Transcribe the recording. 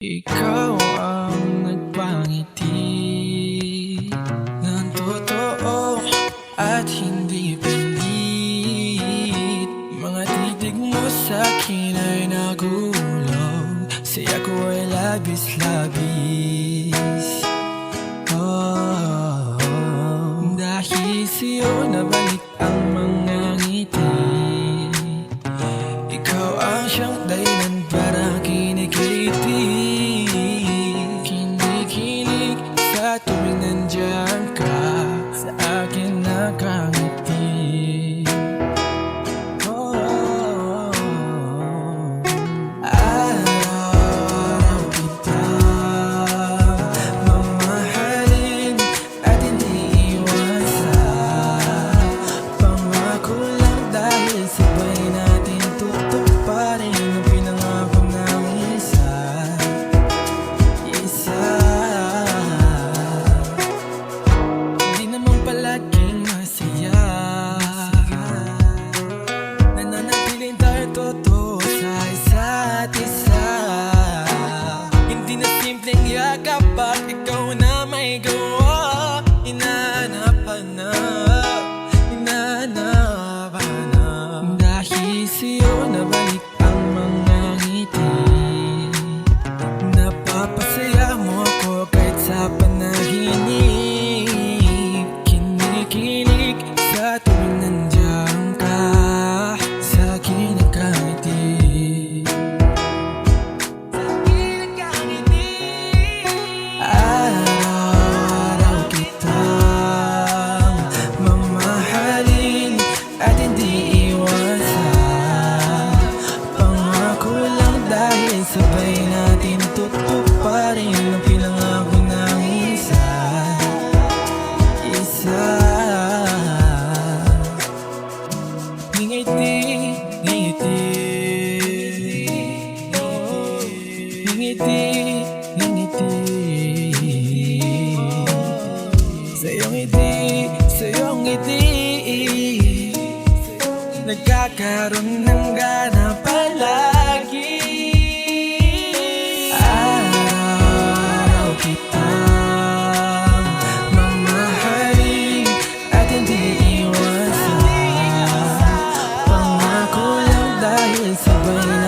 Ikaw ang nagpangiti ng totoo at hindi pilit. Mga titig mo sa'kin ay nagulong Saya ko ay labis-labis. background at hindi iwasan Pangako lang dahil sabay natin tutuparin ang pinangako. nagkakaroon ng gana palagi. Araw kitang mamahalin at hindi iwasan. Pangako lang dahil sabay.